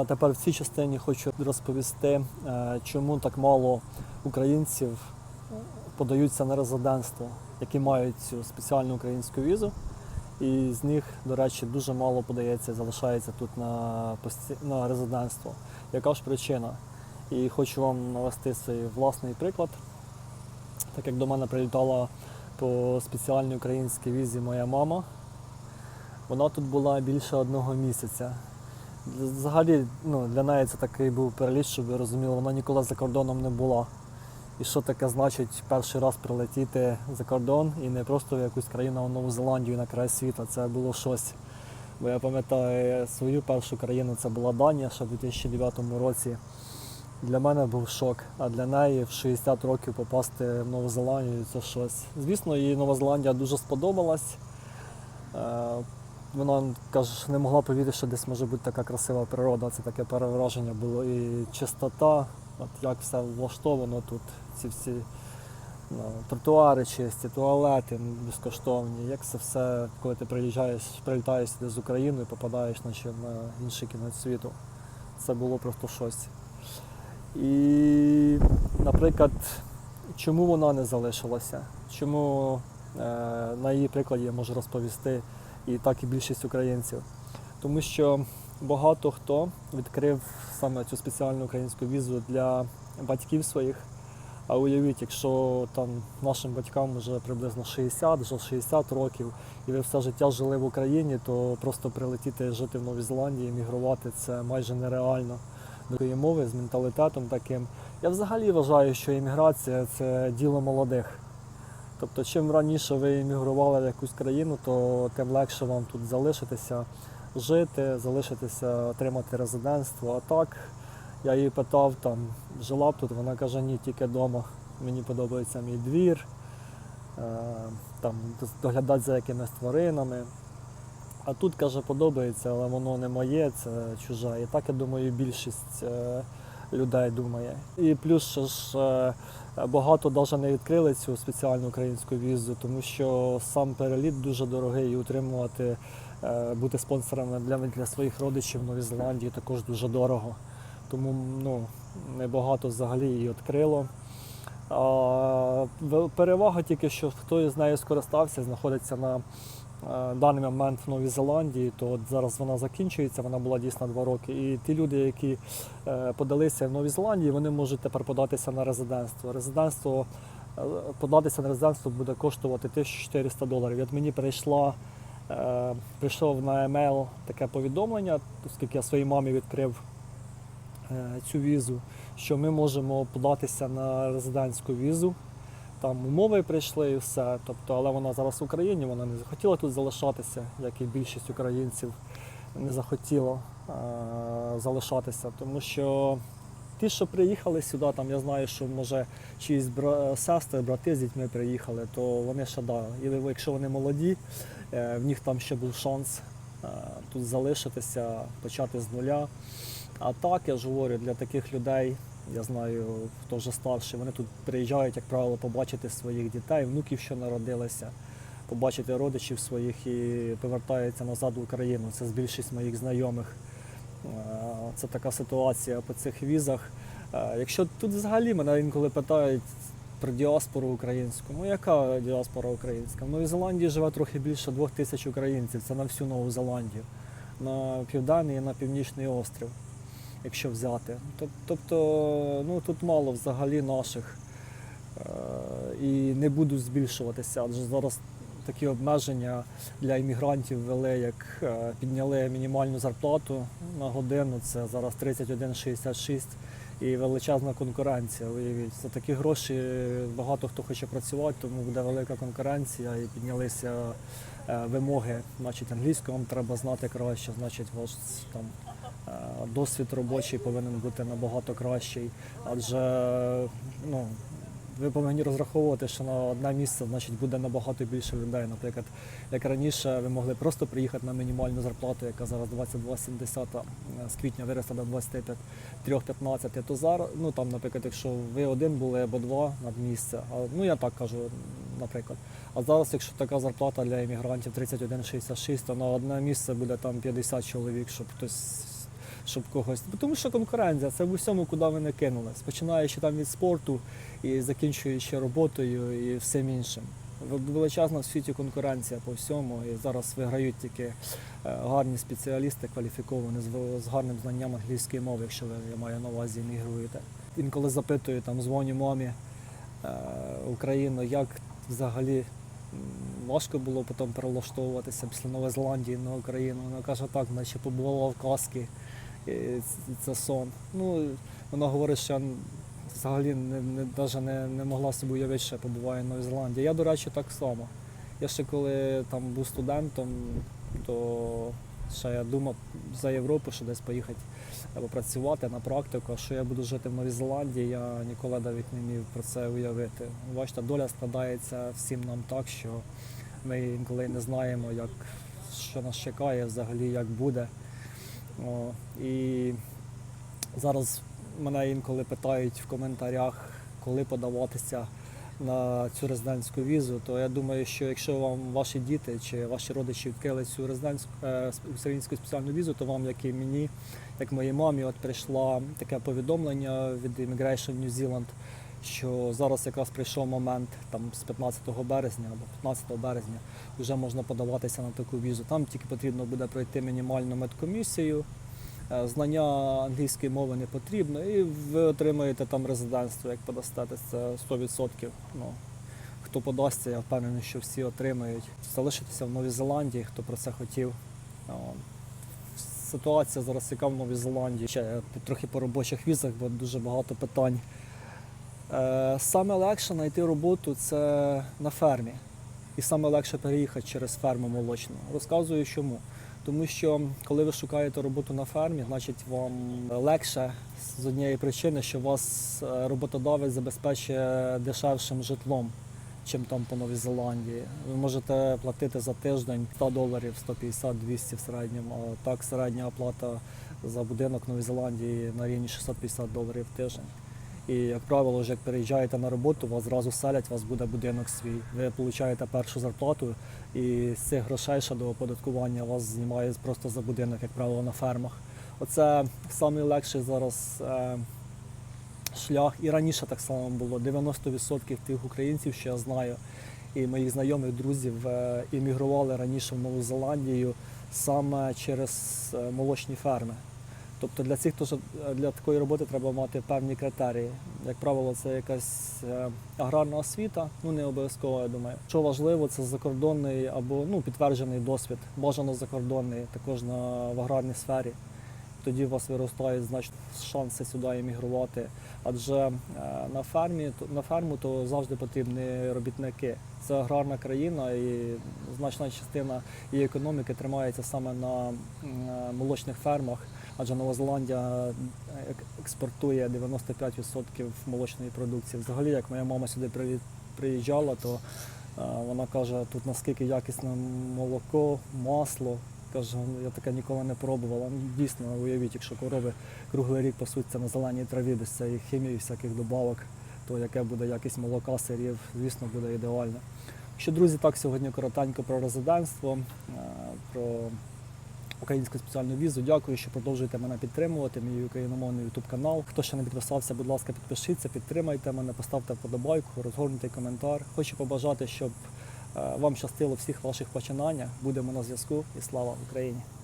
А тепер в цій частині хочу розповісти, е, чому так мало українців подаються на резидентство, які мають цю спеціальну українську візу. І з них, до речі, дуже мало подається, залишається тут на, на резидентство. Яка ж причина? І хочу вам навести свій власний приклад. Так як до мене прилітала по спеціальній українській візі моя мама, вона тут була більше одного місяця. Взагалі, ну, для неї це такий був переліт, щоб ви розуміли, вона ніколи за кордоном не була. І що таке значить перший раз прилетіти за кордон і не просто в якусь країну, а в Нову Зеландію на край світу. Це було щось. Бо я пам'ятаю свою першу країну, це була Данія ще в 2009 році. Для мене був шок, а для неї в 60 років попасти в Нову Зеландію це щось. Звісно, їй Нова Зеландія дуже сподобалась. Вона каже, не могла повірити, що десь може бути така красива природа. Це таке перевраження було. І чистота, от як все влаштовано тут, ці всі ну, тротуари чисті, туалети безкоштовні. Як це все, коли ти приїжджаєш, прилітаєш сюди з України і попадаєш наче, на інший кінець світу. Це було просто щось. І, наприклад, чому вона не залишилася? Чому е, на її прикладі я можу розповісти, і так і більшість українців. Тому що багато хто відкрив саме цю спеціальну українську візу для батьків своїх. А уявіть, якщо там нашим батькам вже приблизно 60, вже 60 років, і ви все життя жили в Україні, то просто прилетіти жити в Новій Зеландії, емігрувати це майже нереально. Такої мови з менталітетом таким. Я взагалі вважаю, що імміграція це діло молодих. Тобто, чим раніше ви іммігрували в якусь країну, то тим легше вам тут залишитися, жити, залишитися, отримати резидентство. А так, я її питав, там, жила б тут, вона каже, ні, тільки вдома. Мені подобається мій двір, е, там, доглядати за якимись тваринами. А тут, каже, подобається, але воно не моє, це чуже. І так, я думаю, більшість е, людей думає. І плюс ще ж е, багато навіть не відкрили цю спеціальну українську візу, тому що сам переліт дуже дорогий і утримувати, е, бути спонсорами для, для своїх родичів в Новій Зеландії також дуже дорого. Тому ну, небагато взагалі її відкрило. А, перевага тільки, що хто з нею скористався, знаходиться на даний момент в Новій Зеландії, то от зараз вона закінчується, вона була дійсно два роки. І ті люди, які е, подалися в Новій Зеландії, вони можуть тепер податися на резидентство. Резидентство е, податися на резидентство буде коштувати 1400 доларів. От мені прийшла, е, прийшов на емейл таке повідомлення, оскільки я своїй мамі відкрив е, цю візу, що ми можемо податися на резидентську візу. Там умови прийшли і все. Тобто, але вона зараз в Україні, вона не захотіла тут залишатися, як і більшість українців не захотіло е, залишатися. Тому що ті, що приїхали сюди, там я знаю, що може чиїсь бра- сестри, брати з дітьми приїхали, то вони ще да. І якщо вони молоді, е, в них там ще був шанс е, тут залишитися, почати з нуля. А так, я ж говорю, для таких людей, я знаю, хто вже старший, вони тут приїжджають, як правило, побачити своїх дітей, внуків, що народилися, побачити родичів своїх і повертаються назад в Україну. Це з більшість моїх знайомих. Е, Це така ситуація по цих візах. Е, Якщо тут взагалі мене інколи питають про діаспору українську, ну яка діаспора українська? В Новій Зеландії живе трохи більше двох тисяч українців, це на всю Нову Зеландію, на південний і на північний острів, якщо взяти. Тобто ну, тут мало взагалі наших е, і не будуть збільшуватися, адже зараз такі обмеження для іммігрантів ввели, як е, підняли мінімальну зарплату на годину, це зараз 31,66 і величезна конкуренція. Уявіть, за такі гроші багато хто хоче працювати, тому буде велика конкуренція і піднялися е, вимоги. Значить, англійську вам треба знати краще, значить, ваш там досвід робочий повинен бути набагато кращий. Адже ну, ви повинні розраховувати, що на одне місце значить, буде набагато більше людей. Наприклад, як раніше ви могли просто приїхати на мінімальну зарплату, яка зараз 22,70, е, з квітня виросла до 23,15, то зараз, ну там, наприклад, якщо ви один були або два над місце, а, ну я так кажу, наприклад. А зараз, якщо така зарплата для іммігрантів 31,66, то на одне місце буде там 50 чоловік, щоб хтось щоб когось. Тому що конкуренція це в усьому, куди ви не кинулись. Починаючи там від спорту і закінчуючи роботою і всім іншим. Величезна в світі конкуренція по всьому, і зараз виграють тільки е, гарні спеціалісти, кваліфіковані з, гарним знанням англійської мови, якщо ви я маю на увазі іммігруєте. Інколи запитую, там дзвоню мамі е, Україну, як взагалі важко було потім перелаштовуватися після Нової Зеландії на Україну. Вона каже, так, наче побувала в казки, це сон. Ну, вона говорить, що взагалі не, не, даже не, не могла собі уявити, що я побуваю в Новій Зеландії. Я, до речі, так само. Я ще коли там був студентом, то ще я думав за Європу, що десь поїхати або працювати на практику. Що я буду жити в Новій Зеландії, я ніколи навіть не міг про це уявити. Бачите, доля складається всім нам так, що ми інколи не знаємо, як, що нас чекає, взагалі, як буде. О, і зараз мене інколи питають в коментарях, коли подаватися на цю резидентську візу, то я думаю, що якщо вам ваші діти чи ваші родичі відкрили цю резидентську е, українську спеціальну візу, то вам, як і мені, як моїй мамі, от прийшло таке повідомлення від Immigration New Zealand, що зараз якраз прийшов момент там з 15 березня або 15 березня вже можна подаватися на таку візу. Там тільки потрібно буде пройти мінімальну медкомісію. Е, Знання англійської мови не потрібно, і ви отримаєте там резидентство, як подасте, це 100%. Ну, хто подасться, я впевнений, що всі отримають. Залишитися в Новій Зеландії, хто про це хотів. Ситуація зараз яка в Новій Зеландії. Ще трохи по робочих візах, бо дуже багато питань. Е, Саме легше знайти роботу це на фермі. І саме легше переїхати через ферму молочну. Розказую чому. Тому що коли ви шукаєте роботу на фермі, значить вам легше з однієї причини, що вас е, роботодавець забезпечує дешевшим житлом, чим там по Новій Зеландії. Ви можете платити за тиждень 100 доларів, 150-200 в середньому. А так середня оплата за будинок в Новій Зеландії на рівні 650 доларів в тиждень. І, як правило, вже як переїжджаєте на роботу, вас зразу селять, у вас буде будинок свій. Ви отримуєте першу зарплату, і з цих грошей ще до оподаткування вас знімають просто за будинок, як правило, на фермах. Оце найлегший зараз е, шлях. І раніше так само було. 90% тих українців, що я знаю, і моїх знайомих друзів е, іммігрували раніше в Нову Зеландію саме через е, молочні ферми. Тобто для цих теж для такої роботи треба мати певні критерії. Як правило, це якась е, аграрна освіта, ну не обов'язково, я думаю. Що важливо, це закордонний або ну, підтверджений досвід, бажано закордонний, також на, в аграрній сфері. Тоді у вас виростають значно шанси сюди іммігрувати. Адже е, на фермі то- на ферму то завжди потрібні робітники. Це аграрна країна, і значна частина її економіки тримається саме на е, молочних фермах. Адже Нова Зеландія е, експортує 95% молочної продукції. Взагалі, як моя мама сюди при- приїжджала, то е, вона каже, тут наскільки якісне молоко, масло. Каже, «Ну, я таке ніколи не пробувала. Ну, дійсно, уявіть, якщо корови круглий рік пасуться на зеленій траві без цієї хімії, всяких добавок, то яке буде якість молока, сирів, звісно, буде ідеально. Що, друзі, так сьогодні коротенько про резидентство, е, про українську спеціальну візу. Дякую, що продовжуєте мене підтримувати. Мій україномовний ютуб канал. Хто ще не підписався, будь ласка, підпишіться, підтримайте мене, поставте вподобайку, розгорнутий коментар. Хочу побажати, щоб е, вам щастило всіх ваших починаннях. Будемо на зв'язку і слава Україні!